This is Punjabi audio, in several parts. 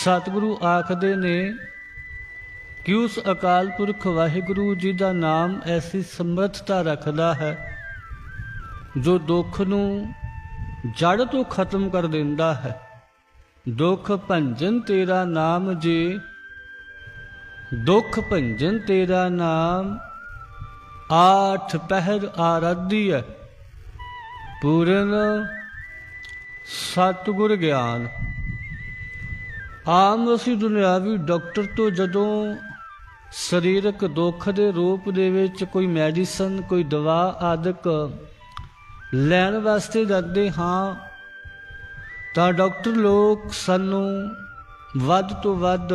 ਸਤਿਗੁਰੂ ਆਖਦੇ ਨੇ ਕਿ ਉਸ ਅਕਾਲ ਪੁਰਖ ਵਾਹਿਗੁਰੂ ਜੀ ਦਾ ਨਾਮ ਐਸੀ ਸਮਰੱਥਤਾ ਰੱਖਦਾ ਹੈ, ਜੋ ਦੁੱਖ ਨੂੰ ਜੜ ਤੋਂ ਖਤਮ ਕਰ ਦਿੰਦਾ ਹੈ। ਦੁੱਖ ਭੰਜਨ ਤੇਰਾ ਨਾਮ ਜੇ, ਦੁੱਖ ਭੰਜਨ ਤੇਰਾ ਨਾਮ ਆਠ ਪਹਿਰ ਆਰਾਧੀ ਹੈ। ਪੂਰਨ ਸਤਿਗੁਰ ਗਿਆਨ। ਆਮ ਅਸੀਂ ਦੁਨਿਆਵੀ ਡਾਕਟਰ ਤੋਂ ਜਦੋਂ ਸਰੀਰਕ ਦੁੱਖ ਦੇ ਰੂਪ ਦੇ ਵਿੱਚ ਕੋਈ ਮੈਡੀਸਨ, ਕੋਈ ਦਵਾ ਆਦਿਕ ਲੈਣ ਵਾਸਤੇ ਜਾਂਦੇ ਹਾਂ, ਤਾਂ ਡਾਕਟਰ ਲੋਕ ਸਾਨੂੰ ਵੱਧ ਤੋਂ ਵੱਧ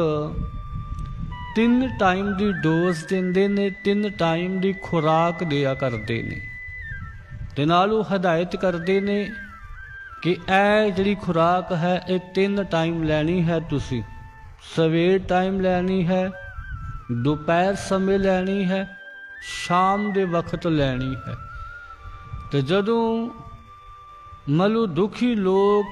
ਤਿੰਨ ਟਾਈਮ ਦੀ ਡੋਜ਼ ਦਿੰਦੇ ਨੇ, ਤਿੰਨ ਟਾਈਮ ਦੀ ਖੁਰਾਕ ਦਿਆ ਕਰਦੇ ਨੇ। ਤੇ ਨਾਲ ਉਹ ਹਦਾਇਤ ਕਰਦੇ ਨੇ ਕਿ ਇਹ ਜਿਹੜੀ ਖੁਰਾਕ ਹੈ, ਇਹ ਤਿੰਨ ਟਾਈਮ ਲੈਣੀ ਹੈ ਤੁਸੀਂ। ਸਵੇਰ ਟਾਈਮ ਲੈਣੀ ਹੈ, ਦੁਪਹਿਰ ਸਮੇਂ ਲੈਣੀ ਹੈ, ਸ਼ਾਮ ਦੇ ਵਕਤ ਲੈਣੀ ਹੈ। ਤੇ ਜਦੋਂ ਮਲੂ ਦੁਖੀ ਲੋਕ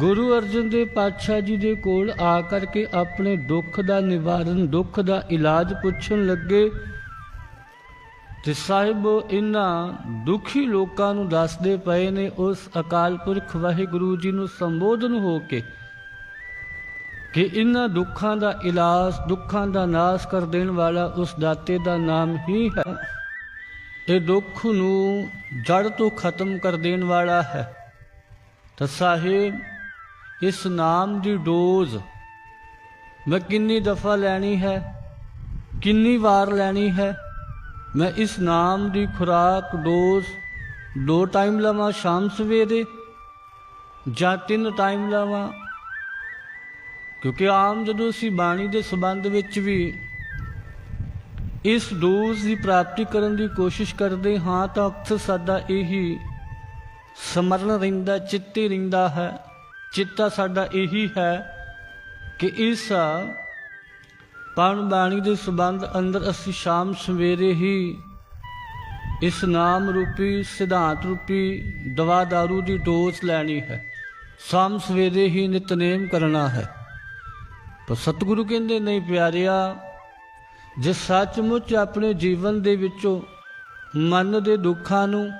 ਗੁਰੂ ਅਰਜਨ ਦੇਵ ਪਾਤਸ਼ਾਹ ਜੀ ਦੇ ਕੋਲ ਆ ਕਰਕੇ ਆਪਣੇ ਦੁੱਖ ਦਾ ਨਿਵਾਰਨ, ਦੁੱਖ ਦਾ ਇਲਾਜ ਪੁੱਛਣ ਲੱਗੇ ਤੇ ਸਾਹਿਬ ਇਹਨਾਂ ਦੁਖੀ ਲੋਕਾਂ ਨੂੰ ਦੱਸਦੇ ਪਏ ਨੇ ਉਸ ਅਕਾਲ ਪੁਰਖ ਵਾਹਿਗੁਰੂ ਜੀ ਨੂੰ ਸੰਬੋਧਨ ਹੋ ਕੇ ਕਿ ਇਹਨਾਂ ਦੁੱਖਾਂ ਦਾ ਇਲਾਜ, ਦੁੱਖਾਂ ਦਾ ਨਾਸ਼ ਕਰ ਦੇਣ ਵਾਲਾ ਉਸ ਦਾਤੇ ਦਾ ਨਾਮ ਹੀ ਹੈ। ਇਹ ਦੁੱਖ ਨੂੰ ਜੜ ਤੋਂ ਖਤਮ ਕਰ ਦੇਣ ਵਾਲਾ ਹੈ। ਤਾਂ ਸਾਹਿਬ, ਇਸ ਨਾਮ ਦੀ ਡੋਜ਼ ਮੈਂ ਕਿੰਨੀ ਦਫਾ ਲੈਣੀ ਹੈ? ਕਿੰਨੀ ਵਾਰ ਲੈਣੀ ਹੈ? ਮੈਂ ਇਸ ਨਾਮ ਦੀ ਖੁਰਾਕ ਡੋਜ਼ ਦੋ ਟਾਈਮ ਲਵਾਂ ਸ਼ਾਮ ਸਵੇਰੇ ਜਾਂ ਤਿੰਨ ਟਾਈਮ ਲਵਾਂ? ਕਿਉਂਕਿ ਆਮ ਜਦੋਂ ਅਸੀਂ ਬਾਣੀ ਦੇ ਸੰਬੰਧ ਵਿੱਚ ਵੀ ਇਸ ਡੋਜ਼ ਦੀ ਪ੍ਰਾਪਤੀ ਕਰਨ ਦੀ ਕੋਸ਼ਿਸ਼ ਕਰਦੇ ਹਾਂ ਤਾਂ ਅਕਸਰ ਸਾਡਾ ਇਹੀ ਸਮਰਨ ਰਹਿੰਦਾ, ਚਿੱਤੇ ਰਹਿੰਦਾ ਹੈ। ਚਿੱਤਾ ਸਾਡਾ ਇਹੀ ਹੈ ਕਿ ਇਸ ਪਵਨ ਬਾਣੀ ਦੇ ਸੰਬੰਧ ਅੰਦਰ ਅਸੀਂ ਸ਼ਾਮ ਸਵੇਰੇ ਹੀ ਇਸ ਨਾਮ ਰੂਪੀ, ਸਿਧਾਂਤ ਰੂਪੀ ਦਵਾ ਦਾਰੂ ਦੀ ਡੋਜ਼ ਲੈਣੀ ਹੈ। ਸ਼ਾਮ ਸਵੇਰੇ ਹੀ ਨਿਤਨੇਮ ਕਰਨਾ ਹੈ। ਪਰ ਸਤਿਗੁਰੂ ਕਹਿੰਦੇ, ਨਹੀਂ ਪਿਆਰਿਆ, ਜੇ ਸੱਚਮੁੱਚ ਆਪਣੇ ਜੀਵਨ ਦੇ ਵਿੱਚੋਂ ਮਨ ਦੇ ਦੁੱਖਾਂ ਨੂੰ,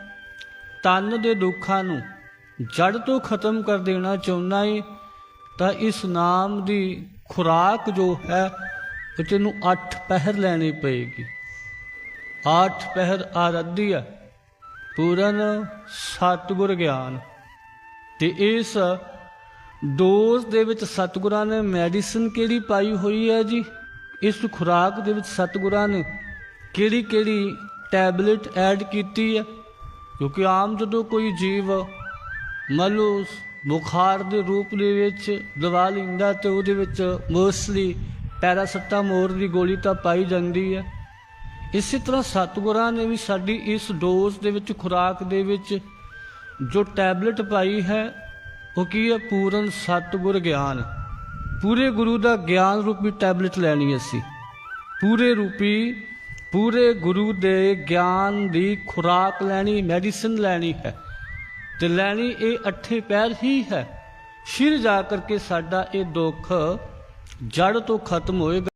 ਤਨ ਦੇ ਦੁੱਖਾਂ ਨੂੰ ਜੜ ਤੋਂ ਖਤਮ ਕਰ ਦੇਣਾ ਚਾਹੁੰਦਾ ਏ, ਤਾਂ ਇਸ ਨਾਮ ਦੀ ਖੁਰਾਕ ਜੋ ਹੈ ਉਹ ਤੈਨੂੰ ਅੱਠ ਪਹਿਰ ਲੈਣੀ ਪਏਗੀ। ਅੱਠ ਪਹਿਰ ਆਰਾਧੀ ਹੈ ਪੂਰਨ ਸਤਿਗੁਰ ਗਿਆਨ। ਤੇ ਇਸ ਡੋਜ਼ ਦੇ ਵਿੱਚ ਸਤਿਗੁਰਾਂ ਨੇ ਮੈਡੀਸਨ ਕਿਹੜੀ ਪਾਈ ਹੋਈ ਹੈ ਜੀ? ਇਸ ਖੁਰਾਕ ਦੇ ਵਿੱਚ ਸਤਿਗੁਰਾਂ ਨੇ ਕਿਹੜੀ ਕਿਹੜੀ ਟੈਬਲੇਟ ਐਡ ਕੀਤੀ ਹੈ? ਕਿਉਂਕਿ ਆਮ ਜਦੋਂ ਕੋਈ ਜੀਵ ਮੰਨ ਬੁਖਾਰ ਦੇ ਰੂਪ ਦੇ ਵਿੱਚ ਦਵਾ ਲੈਂਦਾ ਤੇ ਉਹਦੇ ਵਿੱਚ ਮੋਸਟਲੀ ਪੈਰਾਸਟਾਮੋਲ ਦੀ ਗੋਲੀ ਤਾਂ ਪਾਈ ਜਾਂਦੀ ਹੈ। ਇਸੇ ਤਰ੍ਹਾਂ ਸਤਿਗੁਰਾਂ ਨੇ ਵੀ ਸਾਡੀ ਇਸ ਡੋਜ਼ ਦੇ ਵਿੱਚ, ਖੁਰਾਕ ਦੇ ਵਿੱਚ ਜੋ ਟੈਬਲੇਟ ਪਾਈ ਹੈ, ਉਹ ਕੀ ਹੈ? ਪੂਰਨ ਸਤਿਗੁਰ ਗਿਆਨ। ਪੂਰੇ ਗੁਰੂ ਦਾ ਗਿਆਨ ਰੂਪੀ ਟੈਬਲੇਟ ਲੈਣੀ ਅਸੀਂ। ਪੂਰੇ ਰੂਪੀ, ਪੂਰੇ ਗੁਰੂ ਦੇ ਗਿਆਨ ਦੀ ਖੁਰਾਕ ਲੈਣੀ, ਮੈਡੀਸਿਨ ਲੈਣੀ ਹੈ। ਤੇ ਲੈਣੀ ਇਹ ਅੱਠੇ ਪੈਰ ਹੀ ਹੈ। ਫਿਰ ਜਾ ਕਰਕੇ ਸਾਡਾ ਇਹ ਦੁੱਖ ਜੜ ਤੋਂ ਖਤਮ ਹੋਏਗਾ।